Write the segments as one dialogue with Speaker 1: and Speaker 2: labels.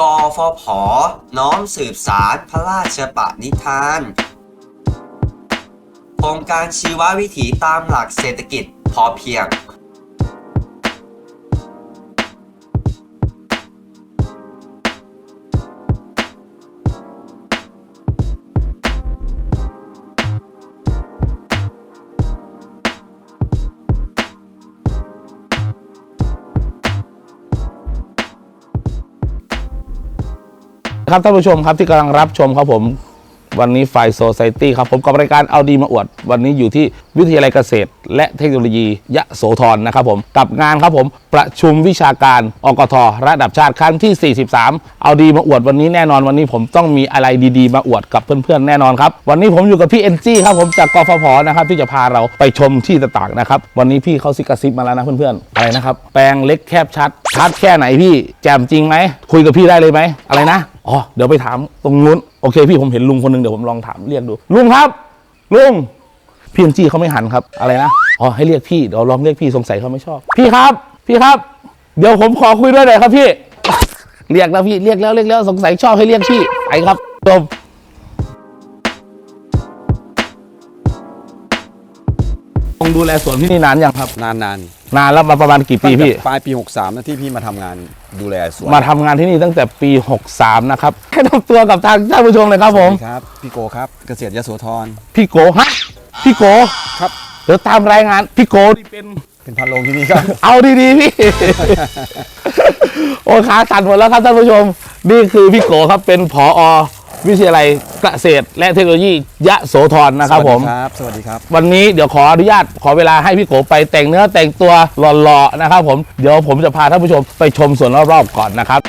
Speaker 1: กฟผ น้อมสืบสารพระราชปณิธาน โครงการชีววิถีตามหลักเศรษฐกิจพอเพียง
Speaker 2: ครับท่านผู้ชมครับที่กำลังรับชมครับผมวันนี้ไฟโซซตี้ครับผมกับรายการเอาดีมาอวด วันนี้อยู่ที่วิทยาลัยเกษตร และเทคโนโลยียะโสธรนะครับผมกับงานครับผมประชุมวิชาการอกทระดับชาติครั้งที่ 43 เอาดีมาอวดวันนี้แน่นอนวันนี้ผมต้องมีอะไรดีๆ มาอวดกับเพื่อนๆแน่นอนครับ วันนี้ผมอยู่กับพี่เอ็นจี้ครับผมจากกฟผนะครับที่จะพาเราไปชมที่ต่างๆนะครับวันนี้พี่เขาซิกซิบมาแล้วนะเพื่อนๆอะไรนะครับแปลงเล็กแคบชัดชัดแค่ไหนพี่แจ่มจริงไหมคุยกับพี่ได้เลยไหมอะไรนะ อ๋อเดี๋ยวไปถามตรงนู้นโอเคพี่ผมเห็นลุงคนหนึ่งเดี๋ยวผมลองถามเรียกดูลุงครับลุงพี่เอ็นจี้เขาไม่หันครับอะไรนะอ๋อให้เรียกพี่เดี๋ยวลองเรียกพี่สงสัยเขาไม่ชอบ พี่ครับ พี่ครับ เดี๋ยวผมขอคุยด้วยหน่อยครับพี่ เรียกแล้วพี่เรียกแล้วเรียกแล้วสงสัยชอบให้เรียกพี่ไปครับจบ งดูแลสวนพี่นี่นานยังครับ
Speaker 3: นาน
Speaker 2: นานแล้วมาประมาณกี่
Speaker 3: ๆ
Speaker 2: ปี
Speaker 3: ตั้งแต่
Speaker 2: พี่
Speaker 3: ปลายปี 63นะที่พี่มาทำงานดูแลสวน
Speaker 2: มาทำงานที่นี่ตั้งแต่ปี 63 นะครับให้ทำตัวกับทางท่านผู้ชมเลยครับผม
Speaker 3: ครับ พี่โกครับ เกษตรยโสธร
Speaker 2: พี่โกฮะพี่โก
Speaker 3: ครับ
Speaker 2: เดี๋ยวตามรายงานพี่โกนี่เป็น
Speaker 3: เป็นพันโรงที่นี่ครับ
Speaker 2: เอาดีๆพี่ โอ้ยขาสั่นหมดแล้วครับท่านผู้ชม นี่คือพี่โกครับเป็นผอ วิทยาลัยเกษตรและเทคโนโลยียะโสธรนะครับผม
Speaker 3: สวัสดีครับ สวัสดีครับ
Speaker 2: วันนี้เดี๋ยวขออนุญาตขอเวลาให้พี่โกไปแต่งเนื้อแต่งตัวหล่อๆนะครับผม เดี๋ยวผมจะพาท่านผู้ชมไปชมสวนรอบๆก่อนนะครับ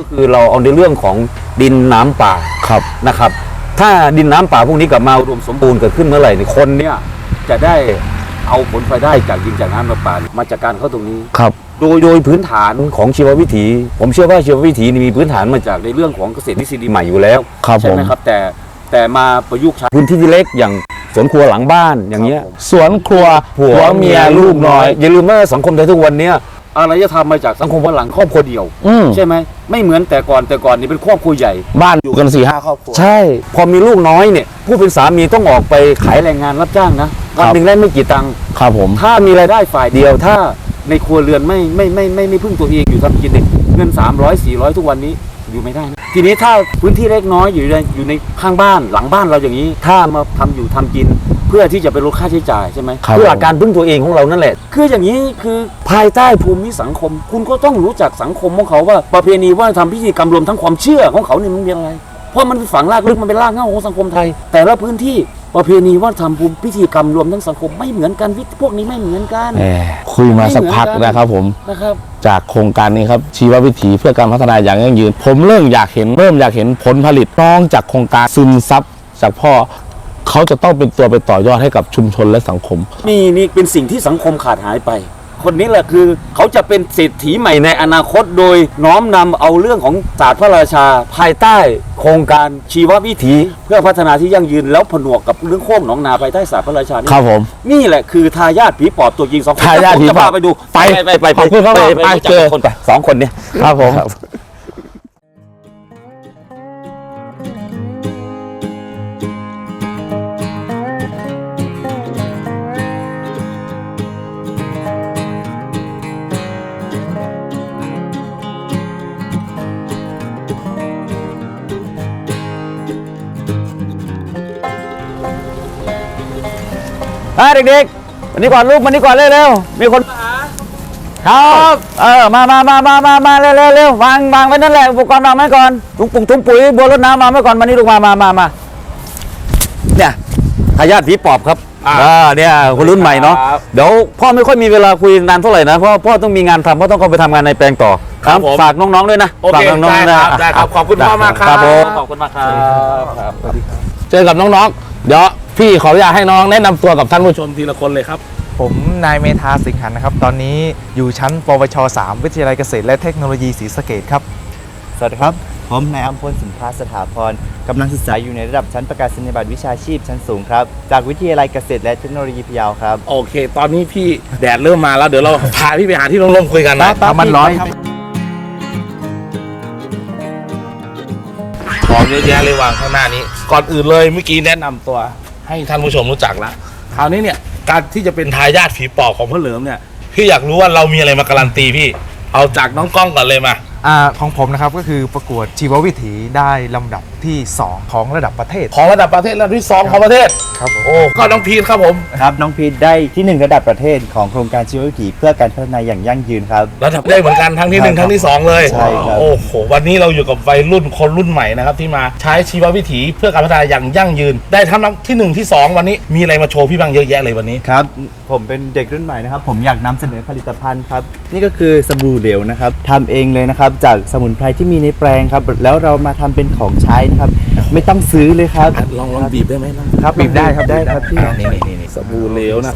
Speaker 4: ก็คือเราเอาในเรื่องของดินน้ำป่า
Speaker 2: ครับ
Speaker 4: นะครับ ถ้าดินน้ำป่าพวกนี้กลับมารวมสมบูรณ์เกิดขึ้นเมื่อไหร่เนี่ยคนเนี่ยจะได้เอาผลพลอยได้จากดินจากน้ำจากป่าเนี่ยมาจากการเข้าตรงนี้
Speaker 2: ครับ
Speaker 4: โดยโดยพื้นฐานของชีววิถี ผมเชื่อว่าชีววิถีนี่มีพื้นฐานมาจากในเรื่องของเกษตรทฤษฎีใหม่อยู่แล้ว
Speaker 2: ครับ
Speaker 4: ใช่ไหม
Speaker 2: ผม
Speaker 4: ครับแต่แต่มาประยุกต์ใช้พื้นที่ที่เล็กอย่างสวนครัวหลังบ้านอย่างเงี้ย
Speaker 2: สวนครัวผัวเมียลูกน้อย
Speaker 4: อย่าลืมว่าสังคมไทยทุกวันเนี้ย อารยธรรมมาจากสังคมวันหลังครอบครัวเดียว
Speaker 2: อืม
Speaker 4: ใช่ไหมไม่เหมือนแต่ก่อนแต่ก่อนนี่เป็นครอบครัวใหญ่
Speaker 2: บ้านอยู่กันสี่ห้าครอบครัว
Speaker 4: ใช่ พอมีลูกน้อยเนี่ย ผู้เป็นสามีต้องออกไปขายแรงงานรับจ้างนะวันหนึ่งได้ไม่กี่ตังค์
Speaker 2: ครับผม
Speaker 4: ถ้ามีรายได้ฝ่ายเดียวถ้าในครัวเรือนไม่ไม่ไม่ไม่ไม่พึ่งตัวเองอยู่ทำกินเนี่ยเงิน 300 400 ทุกวันนี้อยู่ไม่ได้นะทีนี้ถ้าพื้นที่เล็กน้อยอยู่ในอยู่ในข้างบ้านหลังบ้านเราอย่างนี้ ถ้ามาทำอยู่ทำกิน เพื่อที่จะไปลดค่าใช้จ่ายใช่ไหม
Speaker 2: ครับ
Speaker 4: เพื่อการพึ่งตัวเองของเรานั่นแหละ คืออย่างนี้คือภายใต้ภูมิสังคม คุณก็ต้องรู้จักสังคมของเขาว่าประเพณีวัฒนธรรมพิธีกรรมรวมทั้งความเชื่อของเขาเนี่ยมันเป็นอะไร เพราะมันเป็นฝังรากลึกมันเป็นรากเหง้าของสังคมไทย แต่ละพื้นที่ประเพณีวัฒนธรรมภูมิพิธีกรรมรวมทั้งสังคมไม่เหมือนกันวิพวกนี้ไม่เหมือนกัน
Speaker 2: แหมคุยมาสักพักนะครับผม
Speaker 4: นะครับ
Speaker 2: จากโครงการนี้ครับชีววิถีเพื่อการพัฒนาอย่างยั่งยืน ผมเริ่มอยากเห็นเริ่มอยากเห็นผลผลิตน้องจากโครงการซึมซับจากพ่อ เขาจะต้องเป็นตัวไปต่อยอดให้กับชุมชนและสังคม
Speaker 4: นี่นี่เป็นสิ่งที่สังคมขาดหายไป คนนี้แหละคือเขาจะเป็นเศรษฐีใหม่ในอนาคตโดยน้อมนำเอาเรื่องของศาสตร์พระราชา ภายใต้โครงการชีววิถีเพื่อพัฒนาที่ยั่งยืนแล้วผนวกกับเรื่องโค้งหนองนาภายใต้ศาสตร์พระราชานี่
Speaker 2: ครับผม
Speaker 4: นี่แหละคือทายาทผีปอบตัวจริงสองคน
Speaker 2: ทายาทผีปอบ
Speaker 4: จะพาไปดู
Speaker 2: ไป
Speaker 4: ไปไปไป
Speaker 2: ขอบคุณครับ
Speaker 4: ไป
Speaker 2: ไป
Speaker 4: ไป
Speaker 2: เจอ
Speaker 4: คนไปสองคนเนี่ย
Speaker 2: ครับผม
Speaker 4: อ่าเด็กๆวันนี้ก่อนลูกวันนี้ก่อนเร็วๆมีคนมาหาครับเออมามามามามามาเร็วเร็วเร็ววางวางไว้นั่นแหละอุปกรณ์วางไว้ก่อนถุงปุ๋งถุงปุ๋ยบัวรดน้ำมาไว้ก่อนมานี่ลูกมามามามาเนี่ยทายาทผีปอบครับ
Speaker 2: อ่า
Speaker 4: อ่าเนี่ยคนรุ่นใหม่เนาะ
Speaker 2: ครับ
Speaker 4: เดี๋ยวพ่อไม่ค่อยมีเวลาคุยนานเท่าไหร่นะเพราะพ่อต้องมีงานทำพ่อต้องเข้าไปทำงานในแปลงต่อ
Speaker 2: ครับผม
Speaker 4: ฝากน้องๆด้วยนะ
Speaker 2: โอเค
Speaker 4: ฝากน้องๆ
Speaker 2: ได้
Speaker 4: นะครับ
Speaker 2: ได้ครับขอบคุณพ่อมากครับ
Speaker 4: ครับผมขอบคุณมากครับครับ
Speaker 2: เจอกับน้องๆเดี๋ยว พี่ขออนุญาตให้น้องแนะนำตัวกับท่านผู้ชมทีละคนเลยครับ
Speaker 5: ผมนายเมธาสิงหันนะครับ ตอนนี้อยู่ชั้น ปวช 3 วิทยาลัยเกษตรและเทคโนโลยีศรีสะเกดครับ
Speaker 6: สวัสดีครับ ผมนายอัมพลสินค้าสถาพรกำลังศึกษาอยู่ในระดับชั้นประกาศนียบัตรวิชาชีพชั้นสูงครับ จากวิทยาลัยเกษตรและเทคโนโลยีพะเยาครับ
Speaker 2: โอเค ตอนนี้พี่แดดเริ่มมาแล้วเดี๋ยวเรา พาพี่ไปหาที่ร่มๆคุยกันนะ
Speaker 5: ถ้ามันร้อนครับ
Speaker 2: ของเยอะแยะเลยวางข้างหน้านี้ ก่อนอื่นเลยเมื่อกี้แนะนำตัว ให้ท่านผู้ชมรู้จักแล้วคราวนี้เนี่ยการที่จะเป็นทายาทผีปอบของพ่อเหลิมเนี่ยพี่อยากรู้ว่าเรามีอะไรมาการันตีพี่ เอาจากน้องกล้องก่อนเลยมา
Speaker 5: อาของผมนะครับก็คือประกวดชีววิถีได้ลำดับที่ 2 ของระดับประเทศ
Speaker 2: ของระดับประเทศระดับที่สองของประเทศ
Speaker 5: ครับผม
Speaker 2: โอ้ก็น้องพีทครับผม
Speaker 6: ครับน้องพีทได้ที่1ระดับประเทศของโครงการชีววิถีเพื่อการพัฒนาอย่างยั่งยืนครับ
Speaker 2: ระดับได้เหมือนกันทั้งที่หนึ่ง
Speaker 6: ใช่ครับ
Speaker 2: ทั้งที่สองเลย
Speaker 6: ใช่ครับ
Speaker 2: โอ้โหวันนี้เราอยู่กับวัยรุ่นคนรุ่นใหม่นะครับที่มาใช้ชีววิถีเพื่อการพัฒนาอย่างยั่งยืน ได้ทั้งที่หนึ่งที่สองวันนี้มีอะไรมาโชว์พี่บางเยอะแยะเลยวันนี้
Speaker 6: ครับผมเป็นเด็กรุ่นใหม่นะครับผมอยากนำเสนอผลิตภัณฑ์ครับนี่ก็คือสบู่เหลวนะครับทำเองเลยนะครับจากสมุนไพรที่มีในแปลงครับ แล้วเรามาทำเป็นของใช้นะครับ ไม่ต้องซื้อเลยครับ
Speaker 2: ลองลองบีบได้ไหมน้อง
Speaker 5: ครับบีบได้ครับ
Speaker 6: ได้ครับพี่
Speaker 5: นี่นี่นี่
Speaker 2: สบู่เหลวนะ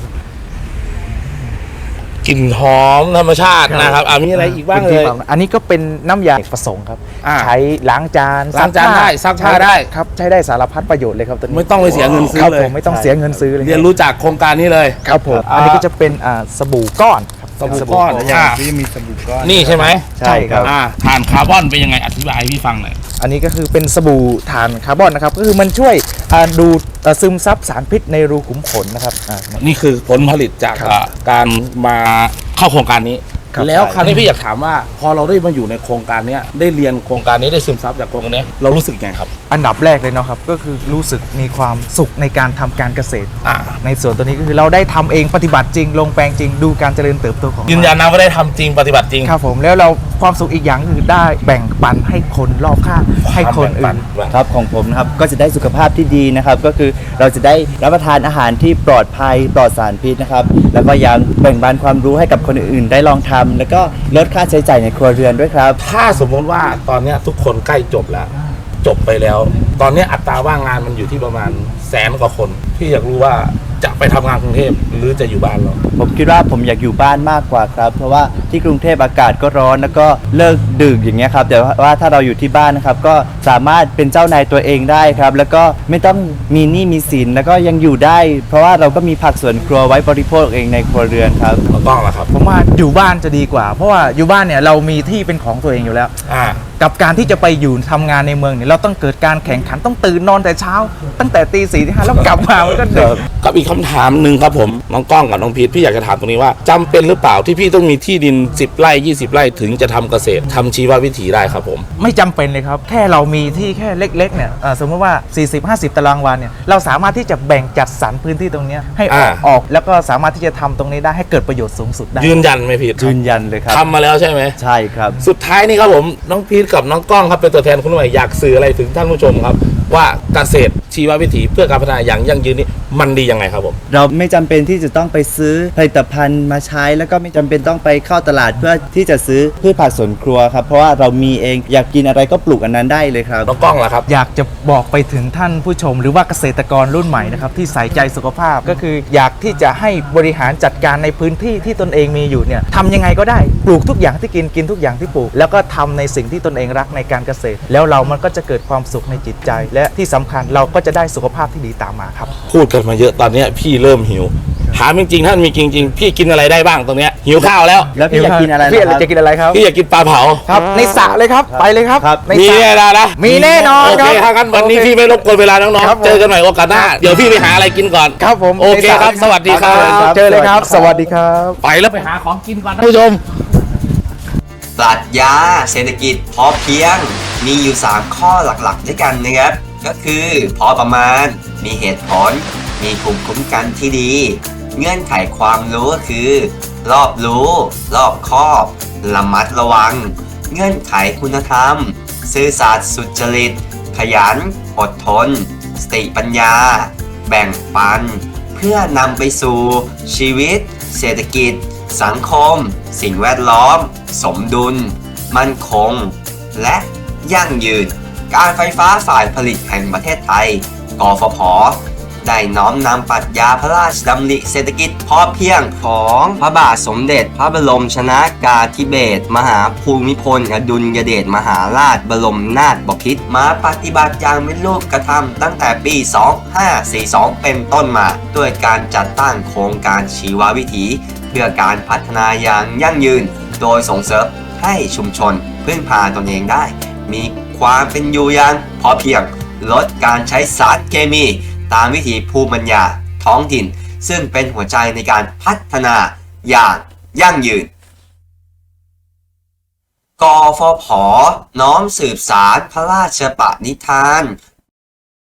Speaker 2: กลิ่นหอมธรรมชาตินะครับอ่ามีอะไรอีกบ้างเลย
Speaker 5: อันนี้ก็เป็นน้ำยาประสงค์ครับ
Speaker 2: อ่า
Speaker 5: ใช้ล้างจาน
Speaker 2: ล้างจานได้ซักผ้าได้
Speaker 5: ครับใช้ได้สารพัดประโยชน์เลยครับตัวนี้
Speaker 2: ไม่ต้องไปเสียเงินซื้อ
Speaker 5: ครับ
Speaker 2: เลย
Speaker 5: ผมไม่ต้องเสียเงินซื้อเลย
Speaker 2: เรียนรู้จากโครงการนี้เลย
Speaker 5: ครับผม
Speaker 2: อ่า
Speaker 5: อันนี้ก็จะเป็นอ่าสบู่ก้อนครั บ
Speaker 2: สบู่ก้อน
Speaker 5: เป็
Speaker 2: อ่า
Speaker 6: ที่มีสบู่ก้อน
Speaker 2: นี่ใช่ไหม
Speaker 6: ใช่ครับ
Speaker 2: อ่าฐานคาร์บอนเป็นยังไงอธิบายให้พี่ฟังหน่อย
Speaker 5: อันนี้ก็คือเป็นสบู่ถ่านคาร์บอนนะครับ ก็คือมันช่วยอ่าดูดอ่าซึมซับสารพิษในรูขุมขนนะครับอ่า
Speaker 2: นี่คือผลผลิตจาก
Speaker 5: ครับ
Speaker 2: อ่าการมาเข้าโครงการนี้
Speaker 5: ครับ
Speaker 2: แล้วคราวนี้พี่อยากถามว่า พอเราได้มาอยู่ในโครงการเนี้ยได้เรียนโครงการนี้ได้ซึมซับจากโครงการนี้เรารู้สึกยังไงครับ
Speaker 5: อันดับแรกเลยเนาะครับ ก็คือรู้สึกมีความสุขในการทำการเกษตร
Speaker 2: อ่า
Speaker 5: ในส่วนตัวนี้ก็คือเราได้ทำเองปฏิบัติจริง ลงแปลงจริง ดูการเจริญเติบโตของมั
Speaker 2: ยืนยันนะว่าได้ทำจริงปฏิบัติจริง
Speaker 5: ครับผมแล้วเราความสุขอีกอย่างคือได้แบ่งปันให้คนรอบข้างให้คนอื่น
Speaker 6: ครับของผมนะครับก็จะได้สุขภาพที่ดีนะครับ ก็คือเราจะได้รับประทานอาหารที่ปลอดภัยปลอดสารพิษนะครับ แล้วก็ยังแบ่งปันความรู้ให้กับคนอื่นๆ ได้ลองทำแล้วก็ลดค่าใช้จ่ายในครัวเรือนด้วยครับ
Speaker 2: ถ้าสมมติว่าตอนเนี้ยทุกคนใกล้จบแล้ว จบไปแล้ว ตอนเนี้ยอัตราว่างงานมันอยู่ที่ประมาณแสนกว่าคน พี่อยากรู้ว่าจะไปทำงานกรุงเทพหรือจะอยู่บ้านเรา
Speaker 6: ผมคิดว่าผมอยากอยู่บ้านมากกว่าครับ เพราะว่าที่กรุงเทพอากาศก็ร้อนแล้วก็เลิกดึกอย่างเงี้ยครับแต่ว่าถ้าเราอยู่ที่บ้านนะครับ ก็สามารถเป็นเจ้านายตัวเองได้ครับ แล้วก็ไม่ต้องมีหนี้มีสินแล้วก็ยังอยู่ได้ เพราะว่าเราก็มีผักสวนครัวไว้บริโภคเองในครัวเรือนครับ
Speaker 2: ถูกต้องแล้วครับ
Speaker 5: ผมว่าอยู่บ้านจะดีกว่า เพราะว่าอยู่บ้านเนี่ยเรามีที่เป็นของตัวเองอยู่แล้ว
Speaker 2: อ่า
Speaker 5: กับการที่จะไปอยู่ทำงานในเมืองเนี่ยเราต้องเกิดการแข่งขันต้องตื่นนอนแต่เช้า ตั้งแต่ตีสี่ที่ห้าแล้วกลับมามันก็ดึก
Speaker 2: กับอีกคำถามหนึ่งครับผมน้องก้องกับน้องพีทพี่อยากจะถามตรงนี้ว่าจำเป็นหรือเปล่าที่พี่ต้องมีที่ดิน 10 ไร่ 20 ไร่ถึงจะทำเกษตรทำชีววิถีได้ครับผม
Speaker 5: ไม่จำเป็นเลยครับ แค่เรามีที่แค่เล็กๆเนี่ยเอ่อสมมติว่า 40-50 ตารางวาเนี่ยเราสามารถที่จะแบ่งจัดสรรพื้นที่ตรงเนี้ยให้ออก
Speaker 2: อ่า
Speaker 5: ออก แล้วก็สามารถที่จะทำตรงนี้ได้ให้เกิดประโยชน์สูงสุดได้
Speaker 2: ยืนยันไหมพีท
Speaker 6: ยืนยันเลยครับ
Speaker 2: ทำมาแล้วใช่ไหม
Speaker 6: ใช่ครับ
Speaker 2: สุดท้ายนี่ครับผมน้องพีทกับน้องก้องครับเป็นตัวแทนคนรุ่นใหม่อยากสื่ออะไรถึงท่านผู้ชมครับ ว่าเกษตรชีววิถีเพื่อการพัฒนาอย่างยั่งยืนนี้ มันดียังไงครับผม
Speaker 6: เราไม่จำเป็นที่จะต้องไปซื้อผลิตภัณฑ์มาใช้ แล้วก็ไม่จำเป็นต้องไปเข้าตลาดเพื่อที่จะซื้อพืชผักสวนครัวครับเพราะว่าเรามีเองอยากกินอะไรก็ปลูกอันนั้นได้เลยครับ
Speaker 2: น้องก้องล่ะครับ
Speaker 5: อยากจะบอกไปถึงท่านผู้ชม หรือว่าเกษตรกรรุ่นใหม่นะครับที่ใส่ใจสุขภาพก็คืออยากที่จะให้บริหารจัดการในพื้นที่ที่ตนเองมีอยู่เนี่ยทำยังไงก็ได้ปลูกทุกอย่างที่กินกินทุกอย่างที่ปลูก แล้วก็ทำในสิ่งที่ตนเองรักในการเกษตร แล้วเรามันก็จะเกิดความสุขในจิตใจ และที่สำคัญเราก็จะได้สุขภาพที่ดีตามมาครับ
Speaker 2: พูดกันมาเยอะตอนเนี้ยพี่เริ่มหิวถามจริงๆท่านมีจริงๆพี่กินอะไรได้บ้างตรงเนี้ยหิวข้าวแล้ว
Speaker 6: แล้วพี่อยากกินอะไร
Speaker 5: พี่
Speaker 6: นะครับ
Speaker 5: จะกินอะไรครับ
Speaker 2: พี่อยากกินปลาเผา
Speaker 5: ครับในสระเลยครับไปเลยครับ
Speaker 6: ครับ
Speaker 5: ใน
Speaker 2: มี
Speaker 5: สระ
Speaker 2: แน่นอนนะ
Speaker 5: มีแน่นอน
Speaker 2: โอ
Speaker 5: ค
Speaker 2: เครับถ้างั้นวันนี้
Speaker 5: โอเค
Speaker 2: พี่ไม่รบกวนเวลาน้อง
Speaker 5: ครับผม
Speaker 2: ๆเจอกันใหม่โอกาสหน้าเดี๋ยวพี่ไปหาอะไรกินก่อน
Speaker 5: ครับผม
Speaker 2: โอเคครับสวัสดีครับ
Speaker 5: เจอเลยครับ สวัสดีครับ
Speaker 2: ไปแล้วไปหาของกินก่อนท่านผู้ชม
Speaker 1: ปรัชญาเศรษฐกิจพอเพียงมีอยู่ 3 ข้อหลักๆ ด้วยกันนะครับ ก็คือพอประมาณมีเหตุผล มีภูมิคุ้มกันที่ดี เงื่อนไขความรู้ก็คือ รอบรู้ รอบคอบระมัดระวัง เงื่อนไขคุณธรรม ซื่อสัตย์สุจริต ขยัน อดทน สติปัญญา แบ่งปัน เพื่อนำไปสู่ชีวิต เศรษฐกิจ สังคม สิ่งแวดล้อม สมดุล มั่นคง และยั่งยืน การไฟฟ้าฝ่ายผลิตแห่งประเทศไทย กฟผ ได้น้อมนำปรัชญาพระราชดำริเศรษฐกิจพอเพียงของพระบาทสมเด็จ พระบรมชนากาธิเบศรมหาภูมิพลอดุลยเดชมหาราชบรมนาถบพิตรมาปฏิบัติอย่างเป็นรูปกระทำตั้งแต่ปี 2542 เป็นต้นมาด้วยการจัดตั้งโครงการชีววิถี เพื่อการพัฒนาอย่างยั่งยืน โดยส่งเสริมให้ชุมชนพึ่งพาตนเองได้ มีความเป็นอยู่อย่างพอเพียงลดการใช้สารเคมี ตามวิถีภูมิปัญญาท้องถิ่น ซึ่งเป็นหัวใจในการพัฒนาอย่างยั่งยืน กฟผ น้อมสืบสารพระราชปณิธาน